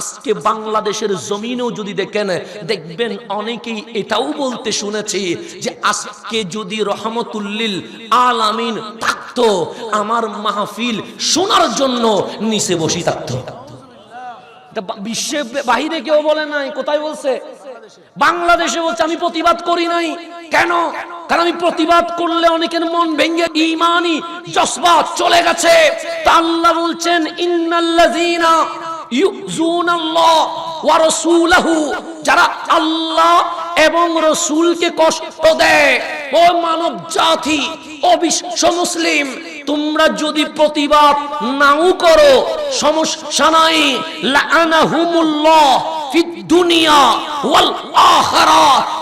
আজকে বাংলাদেশের জমিনেও যদি দেখেন, দেখবেন অনেকেই এটাও বলতে শুনেছি যে আজকে যদি রহমতুল্লিল আলামিন থাকতো, আমার মাহফিল শোনার জন্য নিচে বসি থাকতো। বিশ্বের বাহিরে কেউ বলে নাই, কোথায় বলছে? বাংলাদেশে বলছে, আমি প্রতিবাদ করি নাই। কেন? কারণ আমি প্রতিবাদ করলে অনেকের মন ভেঙে ইমানি জজবাত চলে গেছে। তা আল্লাহ বলছেন, ইন্নাল্লাযীনা যারা আল্লাহ এবং রসুলকে কষ্ট দেয়। ও মানব জাতি ও মুসলিম, তোমরা যদি প্রতিবাদ নাও করো, সমস্যা নাই।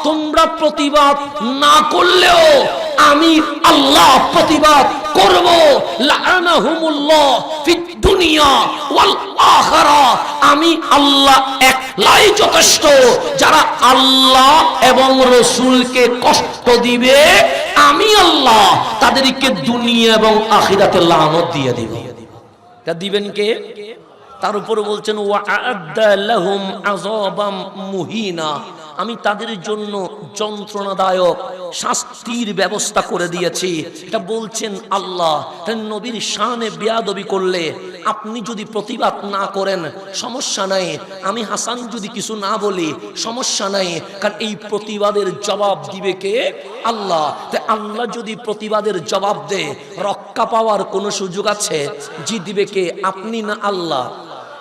তোমরা প্রতিবাদ না করলেও আমি আল্লাহ প্রতিবাদ করব। লাআনাহুমুল্লাহ ফিদ দুনিয়া ওয়াল আখিরা। আমি আল্লাহ একলাই যথেষ্ট। যারা আল্লাহ এবং রসুলকে কষ্ট দিবে, আমি আল্লাহ তাদেরকে দুনিয়া এবং আখিরাতে লানত দিয়ে দিব। তা দিবেন কে? তার উপর বলছেন ওয়াআদ্দা লাহুম আযাবাম মুহিনা। আমি তাদের জন্য যন্ত্রণাদায়ক শাস্তির ব্যবস্থা করে দিয়েছি। এটা বলছেন আল্লাহ। নবীর শানে বেয়াদবি করলে আপনি যদি প্রতিবাদ না করেন, সমস্যা নাই। আমি হাসান যদি কিছু না বলি, সমস্যা নাই। কারণ এই প্রতিবাদের জবাব দিবে কে? আল্লাহ। আল্লাহ যদি প্রতিবাদের জবাব দেয়, রক্ষা পাওয়ার কোনো সুযোগ আছে? জি দিবে কে? আপনি না আল্লাহ?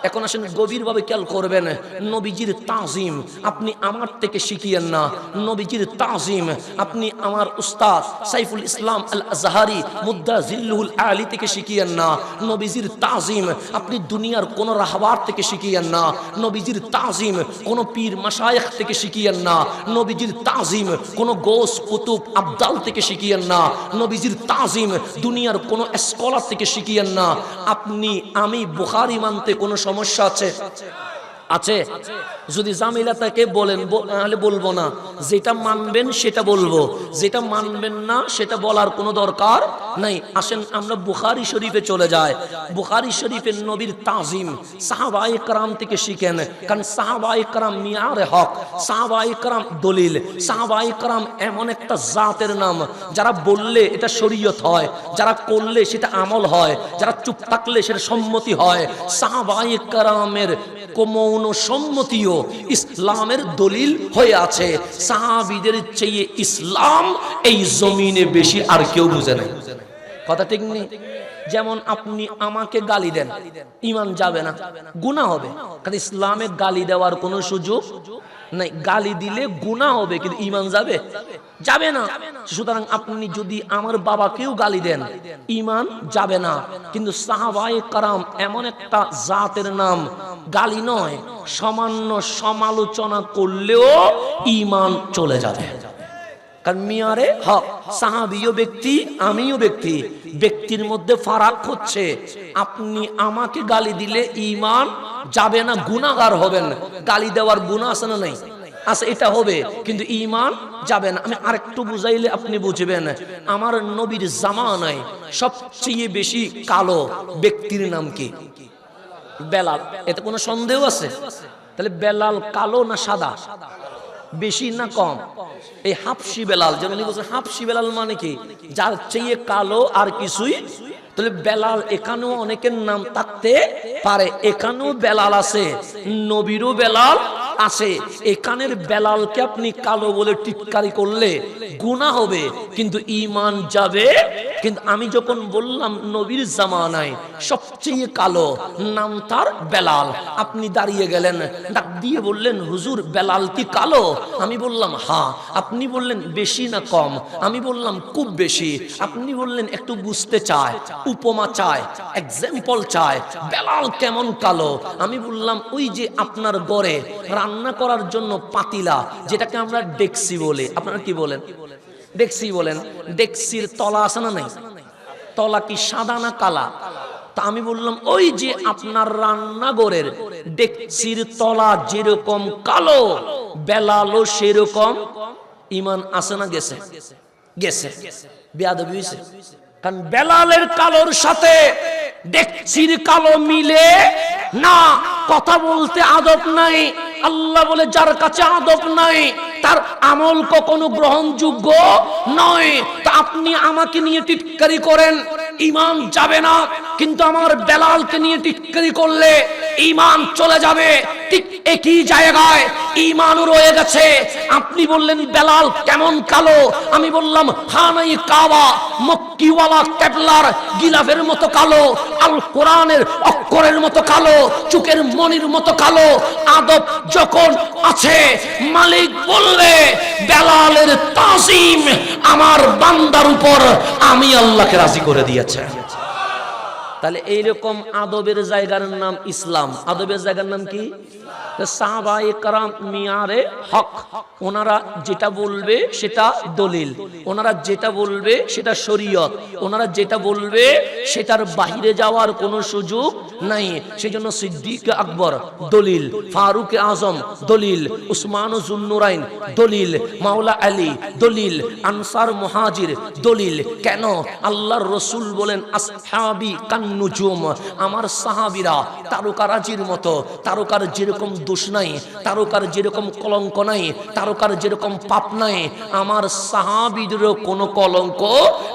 এখন আসেন গভীরভাবে খেয়াল করবেন, নবীজির তাজিম, আপনি আমার থেকে শিখিয়েন না। নবীজির তাজিম, আপনি আমার উস্তাদ সাইফুল ইসলাম আল আজহারি মুদ্দা জিল্লুল আলী থেকে শিখিয়েন না। নবীজির তাজিম, আপনি দুনিয়ার কোন রাহবার থেকে শিখিয়েন না। নবীজির তাজিম, কোন পীর মাসায়েখ থেকে শিখিয়েন না। নবীজির তাজিম, কোন গোস, কুতুব, আবদাল থেকে শিখিয়েন না। নবীজির তাজিম, দুনিয়ার কোন স্কলার থেকে শিখিয়েন না। আপনি, আমি বুখারি মানতে কোনো সমস্যা আছে। আছে? যদি জামিলা তাকে বলেন তাহলে বলব না। যেটা মানবেন সেটা বলব। যেটা মানবেন না, সেটা বলার কোনো দরকার নাই। আসেন, আমরা বুখারি শরীফে চলে যাই। বুখারি শরীফের নবীর তাজিম সাহাবাই কারাম থেকে শিখেন, কারণ সাহাবাই কারাম মিয়ার হক সাহাবাই কারাম দলিল সাহাবাই কারাম এমন একটা জাতের নাম, যারা বললে এটা শরীয়ত হয়, যারা করলে সেটা আমল হয়, যারা চুপ থাকলে সেটা সম্মতি হয়। সাহাবাই কারামের মৌন সম্মতিও ইসলামের দলিল হয়ে আছে। সাহাবিদের চেয়ে ইসলাম এই জমিনে বেশি আর কেউ বুঝে নাই। কথা ঠিক নেই? যেমন আপনি আমাকে গালি দেন, ইমান যাবে না, গুনাহ হবে। কারণ ইসলামে গালি দেওয়ার কোনো সুযোগ নাই। গালি দিলে গুনাহ হবে, কিন্তু ইমান যাবে? যাবে না। সুতরাং আপনি যদি আমার বাবাকেও গালি দেন, ইমান যাবে না। কিন্তু সাহাবায়ে কারাম এমন একটা জাতের নাম গালি নয়, সামান্য সমালোচনা করলেও ইমান চলে যাবে। কারণ ব্যক্তি, আমিও ব্যক্তি। ব্যক্তির মধ্যে ফারাক হচ্ছে গালি হবেন। গালি দেওয়ার গুনাহ আছে না নাই? আচ্ছা এটা হবে, কিন্তু ইমান যাবে না। আমি আরেকটু বুঝাইলে আপনি বুঝবেন, আমার নবীর জামানায় সবচেয়ে বেশি কালো ব্যক্তির নাম কি? বেলাল, এতে কোনো সন্দেহ আছে? তাহলে বেলাল কালো না সাদা? বেশি না কম? এই হাফসি বেলাল, যেমন হাফসি বেলাল মানে কি? যার চেয়ে কালো আর কিছুই? তাহলে বেলাল এখানেও অনেকের নাম থাকতে পারে। এখানেও বেলাল আছে, নবীরও বেলাল আছে। এখানের বেলালকে আপনি কালো বলে টিটকারি করলে গুণা হবে, কিন্তু ইমান যাবে। কিন্তু আমি যখন বললাম নবীর জামানায় সবচেয়ে কালো নাম তার বেলাল, আপনি দাঁড়িয়ে গেলেন, ডাক দিয়ে বললেন, হুজুর, বেলাল কি কালো? আমি বললাম হ্যাঁ আপনি বললেন, বেশি না কম? আমি বললাম, খুব বেশি। আপনি বললেন, একটু বুঝতে চায়, উপমা চায় এক্সাম্পল চায়, বেলাল কেমন কালো? আমি বললাম, ওই যে আপনার গড়ে রান্না করার জন্য পাতিলা, যেটাকে আমরা ডেক্সি বলি। আপনারা কি বলেন? ডেক্সি বলেন। ডেক্সির তলা আছে না নাই? তলা কি সাদা না কালা? তা আমি বললাম, ওই যে আপনার রান্নাঘরের ডেক্সির তলা যেরকম কালো বেলালো সেরকম, ইমান আছে না গেছে? গেছে। বেয়াদবি হয়েছে কারণ বেলালের কালোর সাথে ডেকচির কালো মিলে না, কথা বলতে আদব নাই আল্লাহ বলে, যার কাছে আদব নাই, তার আমল কখনো গ্রহণযোগ্য নয়। তা আপনি আমাকে নিয়ে টিটকারি করেন, ইমাম যাবে না, কিন্তু আমার বেলালকে নিয়ে টিটকারি করলে ইমান চলে যাবে। ঠিক একই জায়গায় ইমানও রয়ে গেছে। আপনি বললেন, বেলাল কেমন কালো? আমি বললাম, হানাই কাবা, মক্কিওয়ালা কেবলার গিলাফের মতো কালো আল কোরআনের অক্ষরের মতো কালো চুকের মনির মতো কালো। আদব যখন আছে, মালিক বললে, বেলালের তাজিম আমার বান্দার উপর আমি আল্লাহকে রাজি করে দিয়েছে। তাহলে এইরকম আদবের জায়গার নাম ইসলাম। আদবের জায়গার নাম কি? সাহাবায়ে কারাম মিয়ারে হক, ওনারা যেটা বলবে সেটা দলিল। ওনারা যেটা বলবে সেটা শরীয়ত। ওনারা যেটা বলবে সেটার বাইরে যাওয়ার কোনো সুযোগ নাই। সেজন্য সিদ্দিক আকবর, দলিল। ফারুক আজম, দলিল। উসমান জুন্নুরাইন, দলিল। মাওলা আলী, দলিল। আনসার মুহাজির, দলিল। কেন? আল্লাহর রসুল বলেন, আসহাবি কান্নুজুম আমার সাহাবিরা তারকারাজির মতো, তারকার যেরকম দোষ নাই, তারকার যেরকম কলঙ্ক নাই, তারকার যেরকম পাপ নাই, আমার সাহাবিদেরও কোনো কলঙ্ক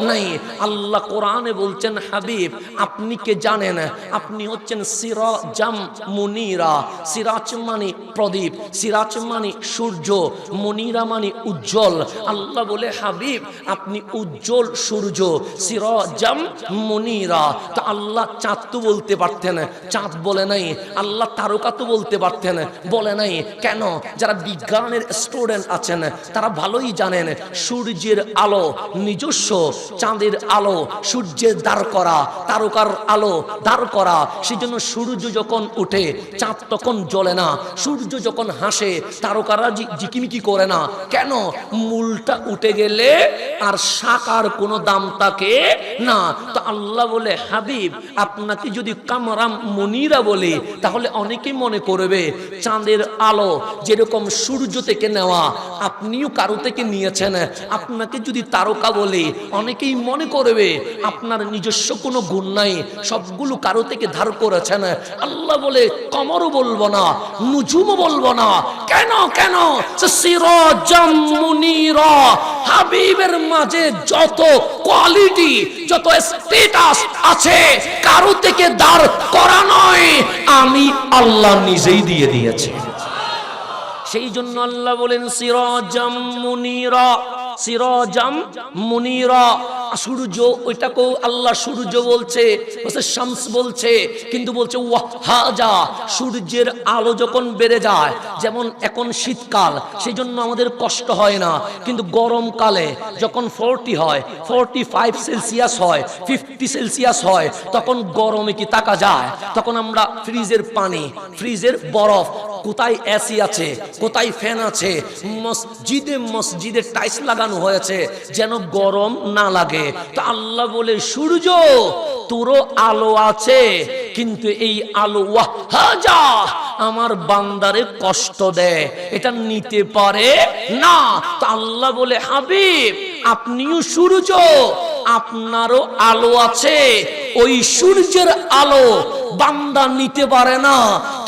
নাই। আল্লাহ কোরআনে বলছেন, হাবিব, আপনি কে জানেন? আপনি হচ্ছেন সিরাজাম মুনিরা। সিরাজ মানে প্রদীপ, সিরাজ মানে সূর্য, মুনিরা মানে উজ্জ্বল। আল্লাহ বলে, হাবিব, আপনি উজ্জ্বল সূর্য, সিরাজাম মুনিরা। তা আল্লাহ চাঁদ তো বলতে পারতেন, চাঁদ বলে নাই, আল্লাহ তারকা তো বলতে পারতেন, বলে নাই। কেন? যারা বিজ্ঞানের স্টুডেন্ট আছেন, তারা ভালোই জানেন, সূর্যের আলো নিজস্ব, চাঁদের আলো সূর্যের দাঁড় করা, তারকার আলো দাঁড় করা সেই জন্য সূর্য যখন উঠে, চাঁদ তখন জ্বলে না, সূর্য যখন হাসে, তারকারা জিকিমিকি করে না। কেন? মূলটা উঠে গেলে আর শাকার কোনো দাম থাকে না। তো আল্লাহ বলে, হাবিব আপনাকে যদি কামরাম মনিরা বলে, তাহলে অনেকেই মনে করবে, চাঁদের আলো যেরকম সূর্য থেকে নেওয়া, আপনিও কারও থেকে নিয়েছেন। আপনাকে যদি তারকা বলে, অনেকেই মনে করবে, আপনার নিজস্ব কোনো গুণ নাই, সবগুলো কারও থেকে ধার করেছেন। আল্লাহ বলে, কমরও বলব না, নুজুমও বলব না কেন কেন? হাবিবের মাঝে যত কোয়ালিটি যত স্টেটাস আছে, কারও থেকে দাঁড় করা নয়। আমি আল্লাহ নিজেই দিয়ে দিয়েছি। সেই জন্য আল্লাহ বলেন সিরাজাম মুনিরা সিরাজাম মুনিরা। সূর্য, ওইটাকেও আল্লাহ সূর্য বলছে বলছে শামস বলছে, কিন্তু বলছে ওয়াহাজা সূর্যের আলো যখন বেড়ে যায়, যেমন এখন শীতকাল সেই জন্য আমাদের কষ্ট হয় না। কিন্তু গরমকালে যখন ফোরটি হয়, ফোরটি ফাইভ সেলসিয়াস হয়, ফিফটি সেলসিয়াস হয়, তখন গরমে কি তাকা যায়? তখন আমরা ফ্রিজের পানি, ফ্রিজের বরফ, কোথায় এসি আছে, কোথায় ফ্যান আছে, মসজিদে মসজিদে টাইস লাগানো হয়েছে, যেন গরম না লাগে। তো আল্লাহ বলে, সূর্য, তোরও আলো আছে, কিন্তু এই আলো ওয়াহাজা আমার বান্দারে কষ্ট দেয়। এটা নিতে পারে না। তো আল্লাহ বলে, হাবিব, আপনিও সূর্য, আপনারও আলো আছে। ওই সূর্যের আলো বান্দা নিতে পারে না,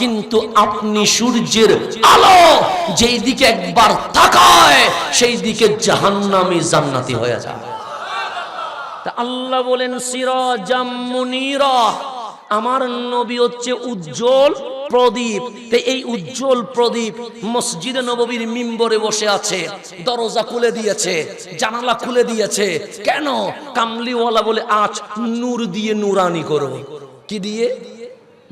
কিন্তু আপনি সূর্যের আলো যেই দিকে একবার তাকায়, সেই দিকে জাহান্নামী জান্নাতি হয়ে যায়। আল্লাহ বলেন, সিরাজাম মুনিরা, আমার নবী হচ্ছে উজ্জ্বল প্রদীপ। এই উজ্জ্বল প্রদীপ মসজিদে নববীর মিম্বরে বসে আছে, দরজা খুলে দিয়েছে, জানালা খুলে দিয়েছে। কেন? কামলিওয়ালা বলে, আজ নূর দিয়ে নুরানি করব। কি দিয়ে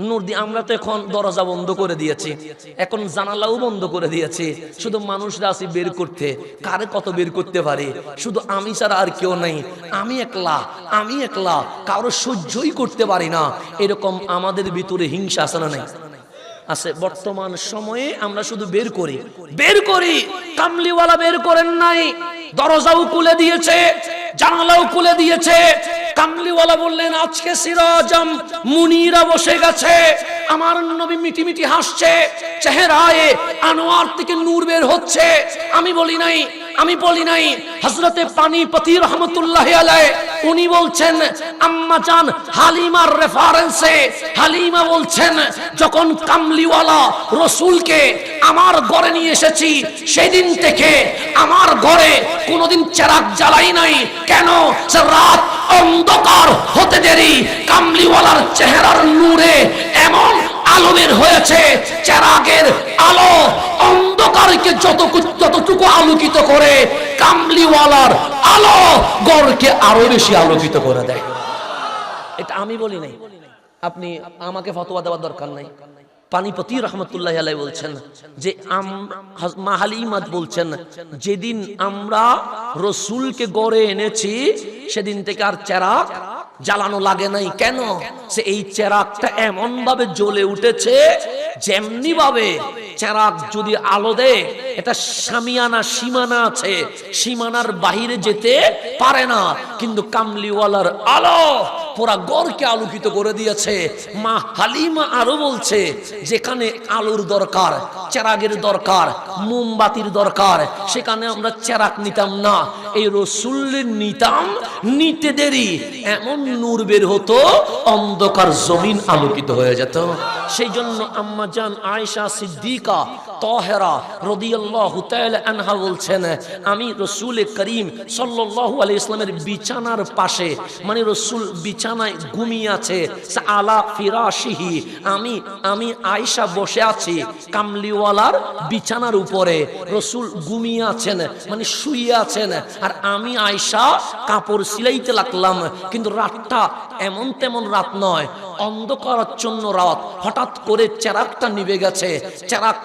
নূর দিয়ে আমরা তো এখন দরজা বন্ধ করে দিয়েছি। এখন জানালাও বন্ধ করে দিয়েছি। শুধু মানুষরা আসি বের করতে। কারে কত বের করতে পারে? শুধু আমি ছাড়া আর কেউ নেই। আমি একলা আমি একলা, কারও সহ্যই করতে পারি না। এরকম আমাদের ভিতরে হিংসা আছে না নাই? আছে। বর্তমান সময়ে আমরা শুধু বের করি। বের করি! কামলিওয়ালা বের করেন নাই। দরজাও খুলে দিয়েছে, জানালাও খুলে দিয়েছে। কামলিওয়ালা বললেন, আজকে সিরাজাম মুনিরা বসে গেছে। আমার নবী মিটি মিটি হাসছে, চেহারায় আনোয়ার থেকে নূর বের হচ্ছে। আমি বলি নাই আমি বলি নাই হজরতে পানিপতি রহমতুল্লাহ আলাই উনি বলছেন, আম্মা জান, হালিমার রেফারেন্সে হালিমা বলছেন, যখন কামলিওয়ালা রসুলকে আমার ঘরে নিয়ে এসেছি, সেদিন থেকে আমার ঘরে কোনোদিন চেরাক জ্বালাই নাই। কেন? রাত অন্ধকার হতে দেরি, কামলিওয়ালার চেহারার নূরে এমন আলো বের হয়েছে। চেরাগের আলো অন্ধকারকে যত যতটুকু আলোকিত করে, কামলিওয়ালার আলো গড়কে আরও বেশি আলোকিত করে দেয়। এটা আমি বলি নাই। আপনি আমাকে ফতোয়া দেওয়ার দরকার নাই। পানিপতি রহমতুল্লাহ আলাই বলছেন যে মাহালিমাত বলছেন, যেদিন আমরা রসুলকে গড়ে এনেছি, সেদিন থেকে আর চেরাক জ্বালানো লাগে নাই কেন? সে এই চেরাকটা এমন ভাবে জ্বলে উঠেছে যেমনি ভাবে চেরাক যদি আলো দেয়, এটা সামিয়ানা সীমানা আছে। সীমানার বাহিরে যেতে পারে না, কিন্তু কামলিওয়ালার আলো পুরা গড়কে আলোকিত করে দিয়েছে। মা হালিমা আরও বলছে, যেখানে আলোর দরকার, চেরাগের দরকার, মোমবাতির দরকার, সেখানে আমরা চেরাক নিতাম না। এই রসুল্লের নিতাম, নিতে দেরি। এমন নূর বের হতো, অন্ধকার জমিন আলোকিত হয়ে যেত। সেই জন্য আম্মা জান আয়েশা সিদ্দিকা তহেরা রদিয়াল্লাহু আনহা বলছেন, আমি রসুল করিম সাল্লাল্লাহু আলাইহি ইসলামের বিছানার পাশে মানে রসুল বিছানায় ঘুমিয়ে আছে আলা ফিরাশিহি, আমি আমি আয়েশা বসে আছি কামলিওয়ালার বিছানার উপরে। রসুল ঘুমিয়ে আছেন মানে শুয়ে আছেন, আর আমি আয়েশা কাপড় সিলাইতে লাগলাম, কিন্তু রাতটা এমন তেমন রাত নয় অন্ধকারাচ্ছন্ন রাত। হঠাৎ করে চেরাকটা নিভে গেছে চেরাক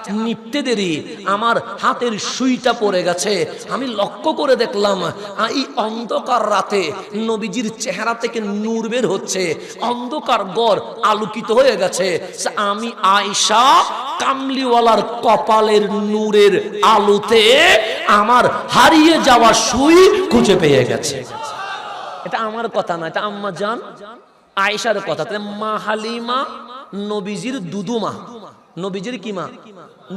নিপতে দেরি, আমার হাতের সুইটা পড়ে গেছে। আমি লক্ষ্য করে দেখলাম এই অন্ধকার রাতে নবীজির চেহারা থেকে নূর বের হচ্ছে। অন্ধকার গড় আলোকিত হয়ে গেছে। আমি আয়সা কামলিওয়ালার কপালের নূরের আলোতে আমার হারিয়ে যাওয়া সুই খুঁজে পেয়ে গেছে। এটা আমার কথা না, এটা আম্মা জান। আয়েশার কথা, তাহলে মা হালিমা, নবীজির দুদুমা। নবীজির কি মা?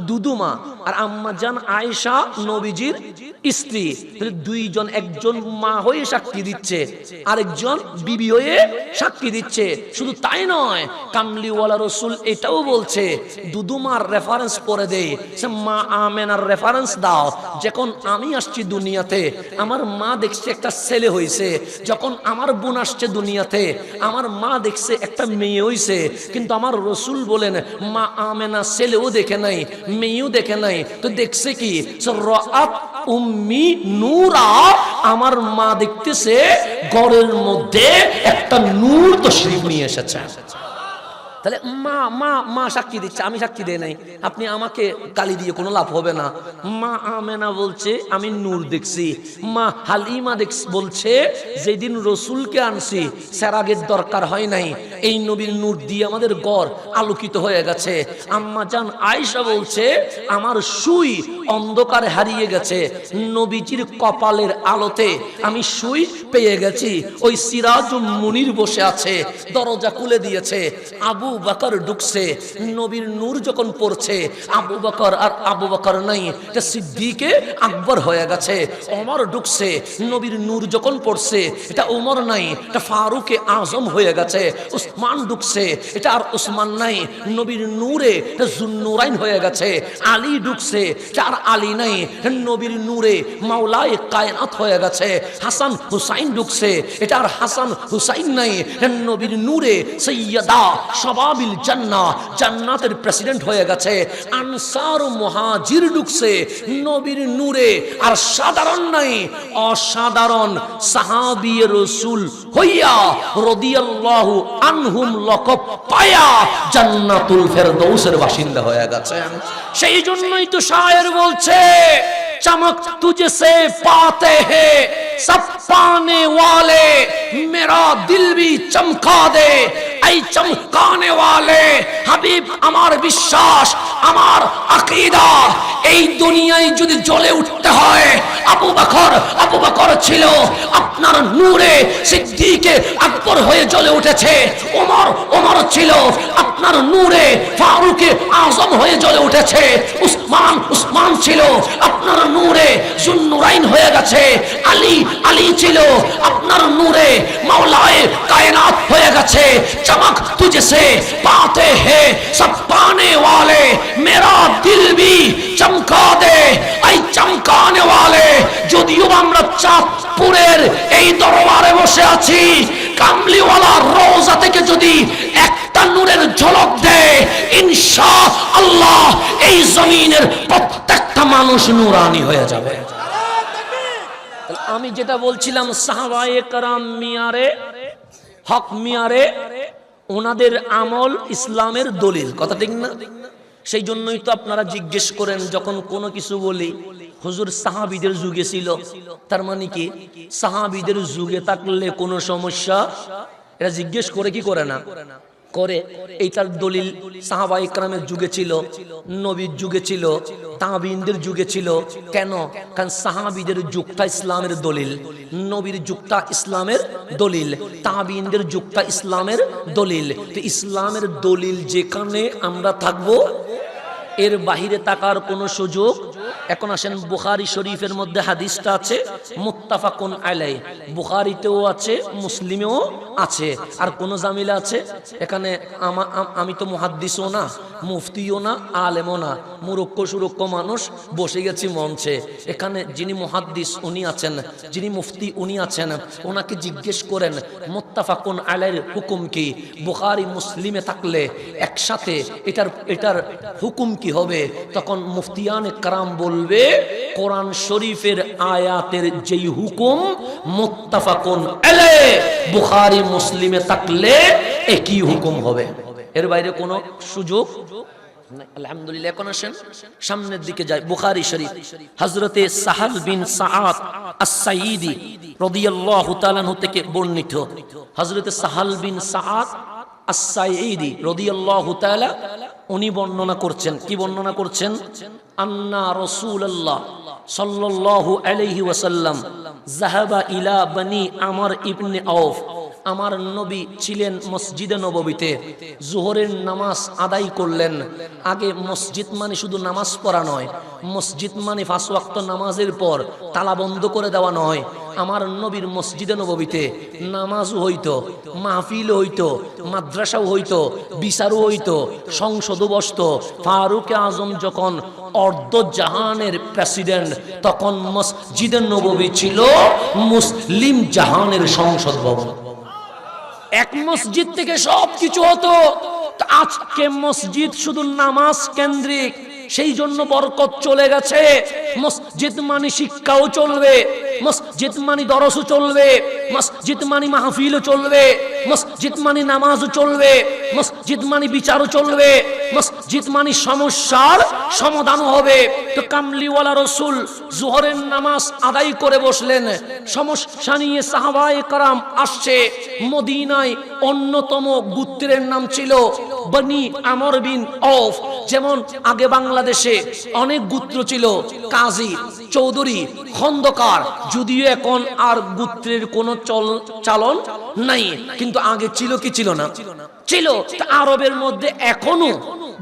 দুদুমা আর আম্মা জান আয়েশা, নবীজির স্ত্রী। দুইজন, একজন মা হয়ে সাক্ষী দিচ্ছে, আরেকজন বিবি হয়ে সাক্ষী দিচ্ছে। শুধু তাই নয়, কামলিওয়ালা রসুল এটাও বলছে, দুদুমার রেফারেন্স পরে দেয় মা আমেনার রেফারেন্স দাও। যখন আমি আসছি দুনিয়াতে, আমার মা দেখছে একটা ছেলে হয়েছে যখন আমার বোন আসছে দুনিয়াতে, আমার মা দেখছে একটা মেয়ে হয়েছে কিন্তু আমার রসুল বলেন, মা আমেনা ছেলেও দেখে নাই মেয়েও দেখে নাই। তো দেখছে কি? উম্মি নূরা, আমার মা দেখতেছে গড়ের মধ্যে একটা নূর তো নিয়ে এসেছে। তাহলে মা মা মা সাক্ষী দিচ্ছে, আমি সাক্ষী দেয় নাই। আপনি আমাকে গালি দিয়ে কোনো লাভ হবে না। মা আমেনা বলছে, আমি নূর দেখছি। মা হালিমা দেখ বলছে, যেদিন রসুলকে আনছি, সেরাগের দরকার হয় নাই। এই নবীর নূর দিয়ে আমাদের গড় আলোকিত হয়ে গেছে। আম্মা জান আয়সা বলছে, আমার সুই অন্ধকারে হারিয়ে গেছে। নবীজির কপালের আলোতে আমি সুই পেয়ে গেছি। ওই সিরাজ মুনির বসে আছে, দরজা খুলে দিয়েছে। আবু বাকর ঢুকছে নবীর নূর যখন পড়ছে, আবু বকর আর আবু বকর নাই, এটা সিদ্দিকে আকবর হয়ে গেছে, ওমর ঢুকছে নবীর নূর যখন পড়ছে, এটা ওমর নাই, এটা ফারুকে আজম হয়ে গেছে, উসমান ঢুকছে এটা আর উসমান নাই, নবীর নূরে এটা জুন্নুরাইন হয়ে গেছে, আলী ঢুকছে আর আলী নাই নবীর নূরে মাওলায় কায়নাত হয়ে গেছে, হাসান হুসাইন ঢুকছে এটা আর হাসান হুসাইন নাই নবীর নূরে সৈয়দা শাবাবিল জান্না জান্নাতের প্রেসিডেন্ট হয়ে গেছে। আনসার মহাজির ঢুকছে নবীর নূরে। আর সাধারণ নাই, অসাধারণ সাহাবি রসুল হইয়া রদিয়াল্লাহু আনহুম লকব পায়া জান্নাতুল ফেরদৌসের বাসিন্দা হয়ে গেছেন। সেই জন্যই তো শায়ের বলছে, চমক তুজে সে পাতে হে सब पाने वाले मेरा दिल भी चमका दे এই চমকানে ওয়ালে হাবিব আমার বিশ্বাস আমার আকিদা এই দুনিয়ায় যদি জ্বলে উঠতে হয় আবু বকর আবু বকর ছিল আপনার নূরে সিদ্দিকে আকবর হয়ে জ্বলে উঠেছে ওমর ওমর ছিল আপনার নূরে ফারুকে আজম হয়ে জ্বলে উঠেছে উসমান উসমান ছিল জুন নুরাইন হয়ে গেছে। আলী আলী ছিল আপনার নূরে মাওলায় কায়নাত হয়ে গেছে। চমক তুজেসে পাতে হে সব পানে वाले মেরা দিল ভি চমকা দে। আই চমকানে वाले যদিও আমরা চাঁদপুরের এই দরবারে বসে আছি, কামলিওয়ালা রওজা থেকে যদি একটা নূরের ঝলক দেয় ইনশাআল্লাহ এই জমিনের প্রত্যেকটা মানুষ নূরানি হয়ে যাবে। আমি যেটা বলছিলাম, সাহাবায়ে কারাম মিয়ারে, হক মিয়ারে, ওনাদের আমল ইসলামের দলিল। কথা ঠিক না? সেই জন্যই তো আপনারা জিজ্ঞেস করেন, যখন কোনো কিছু বলি, হুজুর সাহাবিদের যুগে ছিল। তার মানে কি? সাহাবিদের যুগে থাকলে কোনো সমস্যা? এটা জিজ্ঞেস করে কি করে না? করে এইটার দলিল সাহাবা ইকরামের যুগে ছিল, নবীর যুগে ছিল, তাবিনদের যুগে ছিল। কেন? কারণ সাহাবিদের যুগটা ইসলামের দলিল, নবীর যুগটা ইসলামের দলিল, তাবিনদের যুগটা ইসলামের দলিল। তো ইসলামের দলিল যেখানে আমরা থাকব, এর বাহিরে তাকার কোনো সুযোগ এখন আসেন বুখারি শরীফের মধ্যে হাদিসটা আছে, মুত্তাফাকুন আলাই বুখারিতেও আছে, মুসলিমেও আছে। আর কোন জামিলা আছে? এখানে আমা- তো মুহাদ্দিসও না, মুফতিও না, আলেমও না। মুরক্ষ সুরক্ষ মানুষ বসে গেছি মঞ্চে। এখানে যিনি মুহাদ্দিস, উনি আছেন। যিনি মুফতি, উনি আছেন। ওনাকে জিজ্ঞেস করেন, মুত্তাফাকুন আলাইয়ের হুকুম কি? বুখারি, মুসলিমে থাকলে একসাথে এটার এটার হুকুম কি হবে? তখন মুফতিয়ান কারাম বলবে, কোরআন শরীফের আয়াতের যেই হুকুম মুত্তাফাকুন আলাই বুখারি, মুসলিমে থাকলে একই হুকুম হবে। এর বাইরে কোনো সুযোগ আলহামদুলিল্লাহ, এখন আসেন। সামনের দিকে সাহাল বিন আস-সাঈদি রাদিয়াল্লাহু তাআলা, উনি বর্ণনা করছেন। কি বর্ণনা করছেন? আন্না রাসূলুল্লাহ সাল্লাল্লাহু আলাইহি ওয়াসাল্লাম যাহাবা ইলা বনি আমর ইবনে আউফ আমার নবী ছিলেন মসজিদে নববীতে। জোহরের নামাজ আদায় করলেন। আগে মসজিদ মানে শুধু নামাজ পড়া নয়, মসজিদ মানে পাঁচ ওয়াক্ত নামাজের পর তালা বন্ধ করে দেওয়া নয়। আমার নবীর মসজিদে নববীতে নামাজও হইতো মাহফিল হইতো, মাদ্রাসাও হইতো, বিচারও হইতো, সংসদও বসত। ফারুক আজম যখন অর্ধ জাহানের প্রেসিডেন্ট, তখন মসজিদে নববী ছিল মুসলিম জাহানের সংসদ ভবন। এক মসজিদ থেকে সব কিছু হতো আজকে মসজিদ শুধু নামাজ কেন্দ্রিক, সেই জন্য বরকত চলে গেছে। মসজিদ মানে শিক্ষাও চলবে। মসজিদ মানে দরসও চলবে, মসজিদ মানে মাহফিলও চলবে, মসজিদ মানে নামাজও চলবে, মসজিদ মানে বিচারও চলবে, মসজিদ মানে সমস্যার সমাধানও হবে। তো কামলিওয়ালা রসুল জোহরের নামাজ আদায় করে বসলেন। সমস্যা নিয়ে সাহাবায়ে কারাম আসছে। মদিনায় অন্যতম গুত্রের নাম ছিল বনি আমর বিন অফ। যেমন আগে বাংলাদেশে অনেক গুত্র ছিল, কাজী চৌধুরী, খন্দকার যদিও এখন আর গুত্রের কোনো চল, চালন নাই, কিন্তু আগে ছিল কি ছিল না? ছিল। আরবের মধ্যে এখনও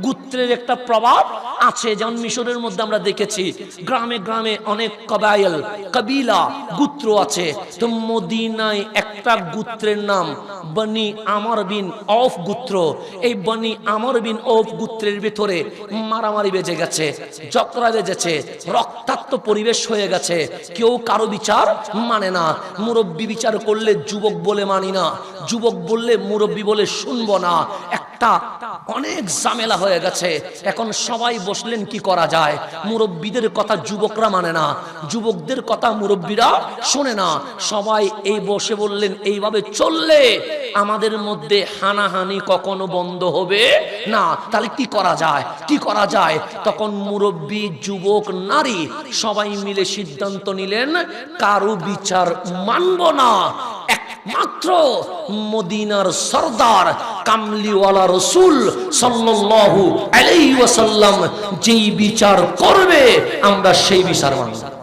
গোত্রের একটা প্রভাব আছে। যেমন মিশরের মধ্যে আমরা দেখেছি, গ্রামে গ্রামে অনেক কবায়ল, কবিলা গুত্র আছে। তো মদিনায় একটা গুত্রের নাম বনি আমর বিন অফ গুত্র। এই বনি আমর বিন অফ গুত্রের ভিতরে মারামারি বেজে গেছে চক্রা বেজেছে, রক্তাক্ত পরিবেশ হয়ে গেছে। কেউ কারও বিচার মানে না। মুরব্বী বিচার করলে যুবক বলে মানি না, যুবক বললে মুরব্বী বলে শুনব না। একটা অনেক ঝামেলা হয়ে গেছে। এখন সবাই বসলেন, কি করা যায়? মুরব্বীদের কথা যুবকরা মানে না। যুবকদের কথা মুরব্বীরা শোনে না। সবাই এই বসে বললেন, এইভাবে চললে আমাদের মধ্যে হানাহানি কখনো বন্ধ হবে না। তাহলে কি করা যায়? কি করা যায়? তখন মুরব্বী, যুবক, নারী সবাই মিলে সিদ্ধান্ত নিলেন, কারও বিচার মানব না। একমাত্র মদিনার সর্দার, কামলিওয়ালা রসুল সাল্লু আলাই ওয়াসাল্লাম যেই বিচার করবে, আমরা সেই বিচার মানব।